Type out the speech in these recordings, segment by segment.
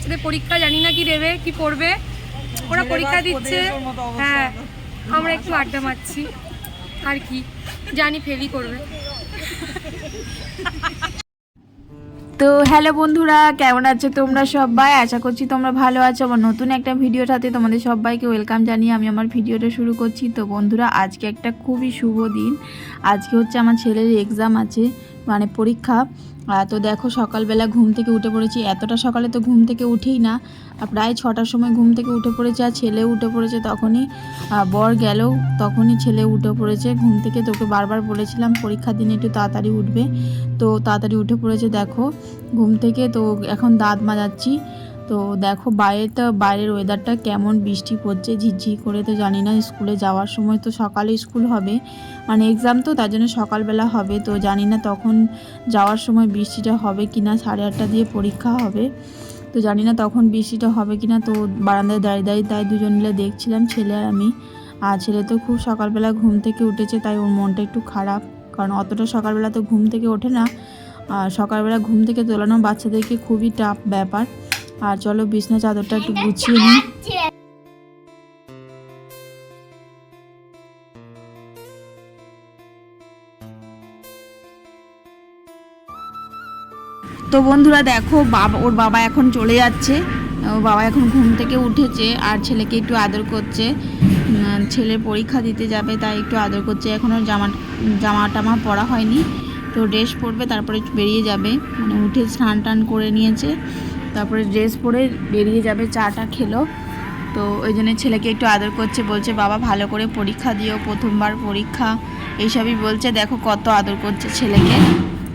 আমাদের বাচ্চা কাচ্চাদের পরীক্ষা জানি না কি দেবে কি করবে। ওরা পরীক্ষা দিচ্ছে। হ্যাঁ আমরা একটু আড্ডা মারছি। আর কি জানি ফেলই করবে। তো হ্যালো বন্ধুরা কেমন আছো তোমরা সবাই? আশা করছি তোমরা ভালো আছো। আমার নতুন একটা ভিডিওর সাথে তোমাদের সবাইকে ওয়েলকাম জানিয়ে আমি আমার ভিডিওটা শুরু করছি। তো বন্ধুরা আজকে একটা খুবই শুভ দিন। আজকে হচ্ছে আমার ছেলের এক্সাম আছে। মানে পরীক্ষা। তো দেখো সকালবেলা ঘুম থেকে উঠে পড়েছি। এতটা সকালে তো ঘুম থেকে উঠেই না। প্রায় ছটার সময় ঘুম থেকে উঠে পড়েছে আর ছেলে উঠে পড়েছে তখনই। বর গেল, তখনই ছেলে উঠে পড়েছে। ঘুম থেকে তোকে বারবার বলেছিলাম, পরীক্ষার দিনে একটু তাড়াতাড়ি উঠবে। তো তাড়াতাড়ি উঠে পড়েছে, দেখো। ঘুম থেকে তো এখন দাঁত মাজাচ্ছি। তো দেখো বাইরে তো বাইরের ওয়েদারটা কেমন বৃষ্টি পড়ছে, ঝিরঝির করে তো জানি না, স্কুলে যাওয়ার সময় তো সকালে স্কুল হবে। মানে এক্সাম তো তার জন্য সকালবেলা হবে, তো জানি না তখন যাওয়ার সময় বৃষ্টিটা হবে কি না সাড়ে আটটা দিয়ে পরীক্ষা হবে। তো জানি না তখন বৃষ্টিটা হবে কি না তো বারান্দায় দাঁড়িয়ে দাঁড়িয়ে তাই দুজন মিলে দেখছিলাম, ছেলে আর আমি। আর ছেলে তো খুব সকালবেলা ঘুম থেকে উঠেছে, তাই ওর মনটা একটু খারাপ। কারণ অতটা সকালবেলা তো ঘুম থেকে ওঠে না। আর সকালবেলা ঘুম থেকে তোলানো বাচ্চাদেরকে খুবই টাফ ব্যাপার। আর চলো বিছনা চাদরটা একটু গুছিয়ে নিই। তো বন্ধুরা দেখো, বাবা, ওর বাবা এখন চলে যাচ্ছে। ওর বাবা এখন ঘুম থেকে উঠেছে আর ছেলেকে একটু আদর করছে। ছেলে পরীক্ষা দিতে যাবে, তাই একটু আদর করছে। এখনও জামা জামা টামা পরা হয়নি। তো ড্রেস পরবে, তারপরে বেরিয়ে যাবে। মানে উঠে স্নান টান করে নিয়েছে। তারপরে ড্রেস পরে বেরিয়ে যাবে, চাটা খেলো। তো ওই জন্য ছেলেকে একটু আদর করছে, বলছে, বাবা, ভালো করে পরীক্ষা দিও, প্রথমবার পরীক্ষা। এইসবই বলছে, দেখো কত আদর করছে ছেলেকে।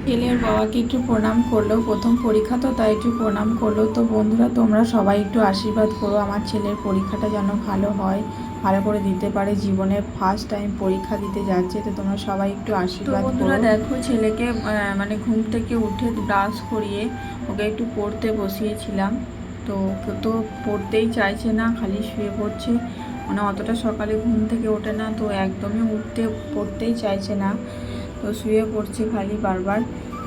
ছেলের বাবাকে একটু প্রণাম করল প্রথম পরীক্ষা তো তাই একটু প্রণাম করল তো বন্ধুরা তোমরা সবাই একটু আশীর্বাদ করো। আমার ছেলের পরীক্ষাটা যেন ভালো হয় ভালো করে দিতে পারে। জীবনে ফার্স্ট টাইম পরীক্ষা দিতে যাচ্ছে তো তোমরা সবাই একটু আশীর্বাদ বন্ধুরা দেখো ছেলেকে মানে ঘুম থেকে উঠে ব্রাশ করিয়ে ওকে একটু পড়তে বসিয়েছিলাম। তো তো পড়তেই চাইছে না খালি শুয়ে পড়ছে। মানে অতটা সকালে ঘুম থেকে ওঠে না তো একদমই উঠতে পড়তেই চাইছে না। তো শুয়ে পড়ছে খালি বারবার।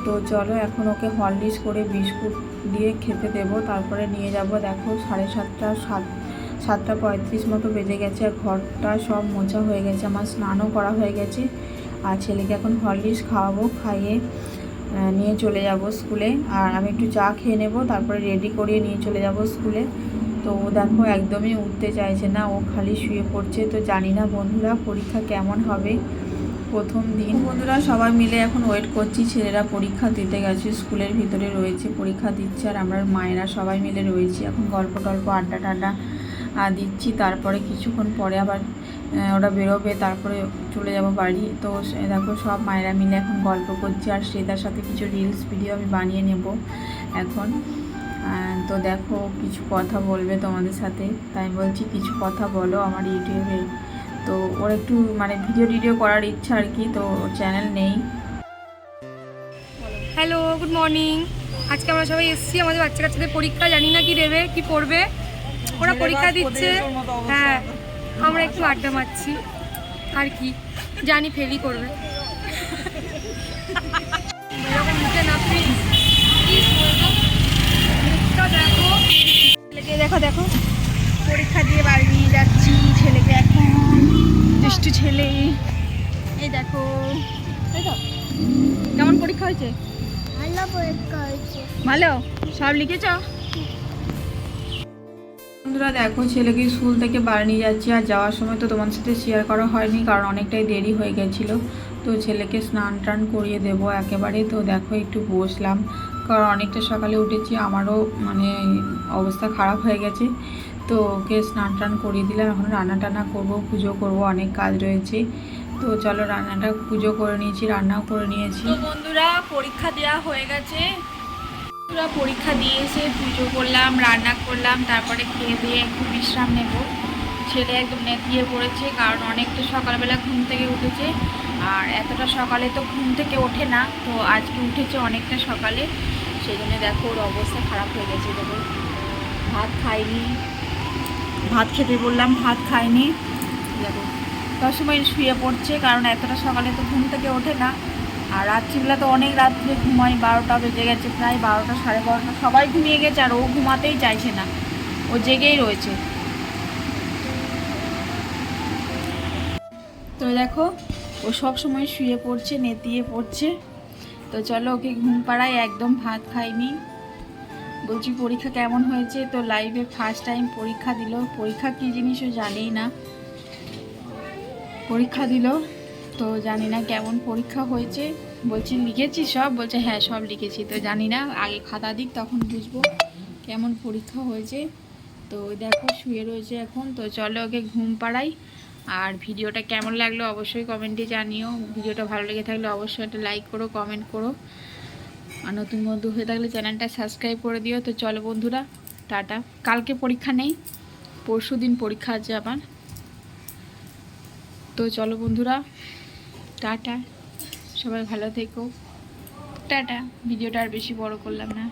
তো চলো এখন ওকে হরলিক্স করে বিস্কুট দিয়ে খেতে দেবো। তারপরে নিয়ে যাব। দেখো সাড়ে সাতটা, সাত, সাতটা পঁয়ত্রিশ মতো বেজে গেছে। আর ঘরটা সব মোছা হয়ে গেছে। আমার স্নানও করা হয়ে গেছে। আর ছেলেকে এখন হরলিক্স খাওয়াবো, খাইয়ে নিয়ে চলে যাব স্কুলে। আর আমি একটু চা খেয়ে নেব, তারপরে রেডি করিয়ে নিয়ে চলে যাব স্কুলে। তো ও দেখো একদমই উঠতে চাইছে না। ও খালি শুয়ে পড়ছে। তো জানি না বন্ধুরা, পরীক্ষা কেমন হবে। প্রথম দিন। বন্ধুরা, সবাই মিলে এখন ওয়েট করছি। ছেলেরা পরীক্ষা দিতে গেছে, স্কুলের ভিতরে রয়েছে, পরীক্ষা দিচ্ছে, আর আমরা মায়েরা সবাই মিলে রয়েছি। এখন গল্প টল্প, আড্ডা টাড্ডা দিচ্ছি। তারপরে কিছুক্ষণ পরে আবার ওরা বেরোবে, তারপরে চলে যাব বাড়ি। তো দেখো, সব মায়েরা মিলে এখন গল্প করছি, আর শ্রেতার সাথে কিছু রিলস ভিডিও আমি বানিয়ে নেব এখন। তো দেখো, কিছু কথা বলবে তোমাদের সাথে। তাই বলছি, কিছু কথা বলো আমার ইউটিউবে। তো ওর একটু মানে ভিডিও টিডিও করার ইচ্ছা আর কি তো চ্যানেল নেই। হ্যালো গুড মর্নিং আজকে আমরা সবাই এসেছি আমাদের বাচ্চা কাচ্চাদের পরীক্ষা জানি না কি দেবে কি পড়বে। ওরা পরীক্ষা দিচ্ছে। হ্যাঁ আমরা একটু আড্ডা মারছি। আর কি জানি ফেলই করবে। দেখো দেখো পরীক্ষা দিয়ে বাড়ি নিয়ে যাচ্ছি ছেলেকে এখন দুষ্টু ছেলে এই দেখো। এই তো। কেমন পরীক্ষা হয়েছে? ভালো পরীক্ষা হয়েছে। ভালো? সব লিখেছ? বন্ধুরা দেখো ছেলেকে স্কুল থেকে বাড়ি নিয়ে যাচ্ছি আর যাওয়ার সময় তো তোমার সাথে শেয়ার করা হয়নি কারণ অনেকটাই দেরি হয়ে গেছিল। তো ছেলেকে স্নান টান করিয়ে দেবো একেবারে তো দেখো একটু বসলাম। কারণ অনেকটা সকালে উঠেছি আমারও মানে অবস্থা খারাপ হয়ে গেছে। তো ওকে স্নান টান করিয়ে দিলাম। এখন রান্না টান্না করব, পুজো করব, অনেক কাজ রয়েছে। তো চলো রান্নাটা পুজো করে নিয়েছি, রান্নাও করে নিয়েছি। বন্ধুরা, পরীক্ষা দেওয়া হয়ে গেছে। পুরো পরীক্ষা দিয়ে এসে পুজো করলাম, রান্না করলাম, তারপরে খেয়ে দিয়ে একটু বিশ্রাম নেব। ছেলে একদম নেতিয়ে পড়েছে, কারণ অনেকটা সকালবেলা ঘুম থেকে উঠেছে। আর এতটা সকালে তো ঘুম থেকে ওঠে না, তো আজকে উঠেছে অনেকটা সকালে। সেই জন্য দেখো ওর অবস্থা খারাপ হয়ে গেছে দেখো। ভাত খাইনি। ভাত খেতে বললাম ভাত খায়নি দেখো। তার সময় শুয়ে পড়ছে কারণ এতটা সকালে তো ঘুম থেকে ওঠে না। আর রাত্রিবেলা তো অনেক রাত্রে ঘুমাই বারোটা বেজে গেছে প্রায় বারোটা সাড়ে বারোটা। সবাই ঘুমিয়ে গেছে আর ও ঘুমাতেই চাইছে না। ও জেগেই রয়েছে। তো দেখো ও সব সময় শুয়ে পড়ছে নেতিয়ে পড়ছে। তো চলো ওকে ঘুম পাড়ায় একদম ভাত খাইনি। বলছি, পরীক্ষা কেমন হয়েছে? তো লাইভে ফার্স্ট টাইম পরীক্ষা দিল। পরীক্ষা কী জিনিসও ও জানেই না। পরীক্ষা দিল। তো জানি না কেমন পরীক্ষা হয়েছে। বলছি, লিখেছি সব? বলছে হ্যাঁ সব লিখেছি। তো জানি না, আগে খাতা দিক, তখন বুঝব কেমন পরীক্ষা হয়েছে। তো দেখো, শুয়ে রয়েছে এখন। তো চলো ওকে ঘুম পাড়াই। আর ভিডিওটা কেমন লাগল অবশ্যই কমেন্টে জানিও। ভিডিওটা ভালো লেগে থাকলে অবশ্যই একটা লাইক করো কমেন্ট করো। আর নতুন বন্ধু হয়ে থাকলে চ্যানেলটা সাবস্ক্রাইব করে দিও। তো চলো বন্ধুরা, টাটা। কালকে পরীক্ষা নেই, পরশু দিন পরীক্ষা আছে আবার। তো চলো বন্ধুরা, টাটা। সবাই ভালো থেকো। টাটা। ভিডিওটা আর বেশি বড় করলাম না।